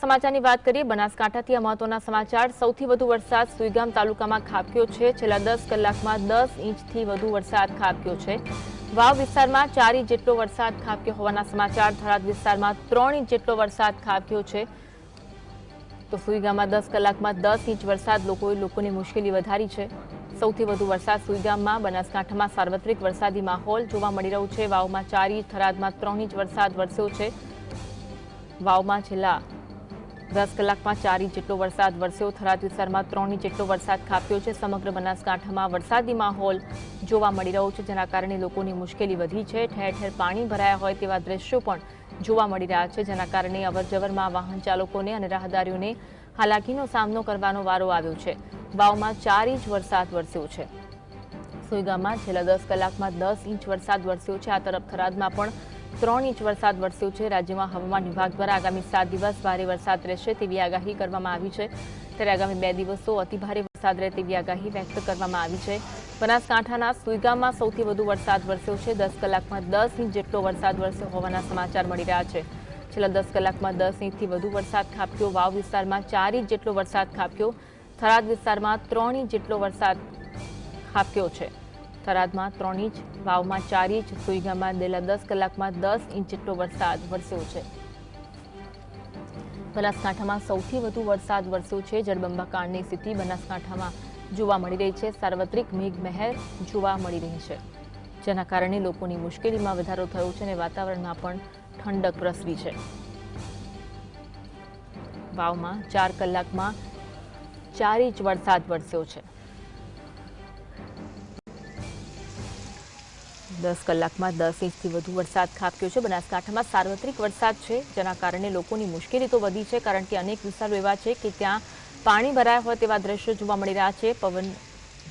સમાચારની વાત કરીએ, બનાસકાંઠાથી આ મહત્વના સમાચાર. સૌથી વધુ વરસાદ સુઈગામ તાલુકામાં ખાબક્યો છે. છેલ્લા દસ કલાકમાં દસ ઇંચથી વધુ વરસાદ ખાબક્યો છે. વાવ વિસ્તારમાં ચાર ઇંચ જેટલો વરસાદ ખાબક્યો હોવાના સમાચાર. થરાદ વિસ્તારમાં ત્રણ ઇંચ જેટલો વરસાદ ખાબક્યો છે. તો સુઈગામમાં દસ કલાકમાં દસ ઇંચ વરસાદ લોકોએ લોકોની મુશ્કેલી વધારી છે. સૌથી વધુ વરસાદ સુઈગામમાં, બનાસકાંઠામાં સાર્વત્રિક વરસાદી માહોલ જોવા મળી રહ્યો છે. વાવમાં ચાર ઇંચ, થરાદમાં ત્રણ ઇંચ વરસાદ વરસ્યો છે. વાવમાં છેલ્લા દસ કલાકમાં ચાર ઇંચ જેટલો વરસાદ વરસ્યો. થરાદ વિસ્તારમાં ત્રણ ઇંચ જેટલો વરસાદ ખાબક્યો છે. સમગ્ર બનાસકાંઠામાં વરસાદી માહોલ જોવા મળી રહ્યો છે, જેના કારણે લોકોની મુશ્કેલી વધી છે. ઠેર ઠેર પાણી ભરાયા હોય તેવા દ્રશ્યો પણ જોવા મળી રહ્યા છે, જેના કારણે અવરજવરમાં વાહન ચાલકોને અને રાહદારીઓને હાલાકીનો સામનો કરવાનો વારો આવ્યો છે. વાવમાં ચાર ઇંચ વરસાદ વરસ્યો છે. સુઈગામમાં છેલ્લા દસ કલાકમાં દસ ઇંચ વરસાદ વરસ્યો છે. આ તરફ થરાદમાં પણ ત્રણ ઇંચ વરસાદ વરસ્યો છે. રાજ્યમાં હવામાન વિભાગ દ્વારા આગામી સાત દિવસ ભારે વરસાદ રહેશે તેવી આગાહી કરવામાં આવી છે. ત્યારે આગામી બે દિવસો અતિભારે વરસાદ રહે તેવી આગાહી વ્યક્ત કરવામાં આવી છે. બનાસકાંઠાના સુઈગામમાં સૌથી વધુ વરસાદ વરસ્યો છે. દસ કલાકમાં દસ ઇંચ જેટલો વરસાદ વરસ્યો હોવાના સમાચાર મળી રહ્યા છે. છેલ્લા દસ કલાકમાં દસ ઇંચથી વધુ વરસાદ ખાબક્યો. વાવ વિસ્તારમાં ચાર ઇંચ જેટલો વરસાદ ખાબક્યો. થરાદ વિસ્તારમાં ત્રણ ઇંચ જેટલો વરસાદ ખાબક્યો છે. થરાદમાં ત્રણ ઇંચ, વાવમાં ચાર ઇંચ સુઈગામાં છેલ્લા દસ કલાકમાં દસ ઇંચ જેટલો વરસાદ વરસ્યો છે. બનાસકાંઠામાં સૌથી વધુ વરસાદ વરસ્યો છે. જળબંબાકાંડની સ્થિતિ બનાસકાંઠામાં જોવા મળી રહી છે. સાર્વત્રિક મેઘમહેર જોવા મળી રહી છે. જેના કારણે લોકોની મુશ્કેલીમાં વધારો થયો છે અને વાતાવરણમાં પણ ઠંડક પ્રસરી છે. વાવમાં ચાર કલાકમાં ચાર ઇંચ વરસાદ વરસ્યો છે. દસ કલાકમાં દસ ઇંચથી વધુ વરસાદ ખાબક્યો છે. બનાસકાંઠામાં સાર્વત્રિક વરસાદ છે, જેના કારણે લોકોની મુશ્કેલી તો વધી છે, કારણ કે અનેક વિસ્તારો એવા છે કે ત્યાં પાણી ભરાયા હોય તેવા દ્રશ્યો જોવા મળી રહ્યા છે. પવન,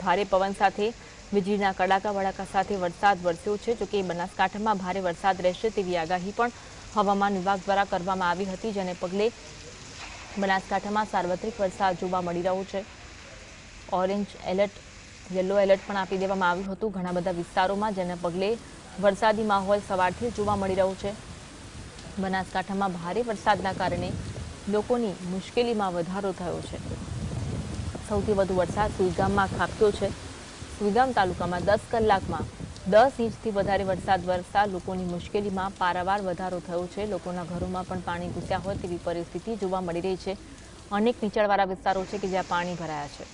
ભારે પવન સાથે વીજળીના કડાકા વડાકા સાથે વરસાદ વરસ્યો છે. જોકે બનાસકાંઠામાં ભારે વરસાદ રહેશે તેવી આગાહી પણ હવામાન વિભાગ દ્વારા કરવામાં આવી હતી, જેને પગલે બનાસકાંઠામાં સાર્વત્રિક વરસાદ જોવા મળી રહ્યો છે. ઓરેન્જ એલર્ટ યલો એલર્ટ પણ આપી દેવામાં આવ્યું હતું. ઘણા બધા વિસ્તારોમાં જેને પગલે વરસાદી માહોલ સવારથી જોવા મળી રહ્યો છે. બનાસકાંઠામાં ભારે વરસાદના કારણે લોકોની મુશ્કેલીમાં વધારો થયો છે. સૌથી વધુ વરસાદ સુઈગામમાં ખાબક્યો છે. સુઈગામ તાલુકામાં દસ કલાકમાં દસ ઇંચથી વધારે વરસાદ વરસતા લોકોની મુશ્કેલીમાં પારાવાર વધારો થયો છે. લોકોના ઘરોમાં પણ પાણી ઘૂસ્યા હોય તેવી પરિસ્થિતિ જોવા મળી રહી છે. અનેક નીચાણવાળા વિસ્તારો છે કે જ્યાં પાણી ભરાયા છે.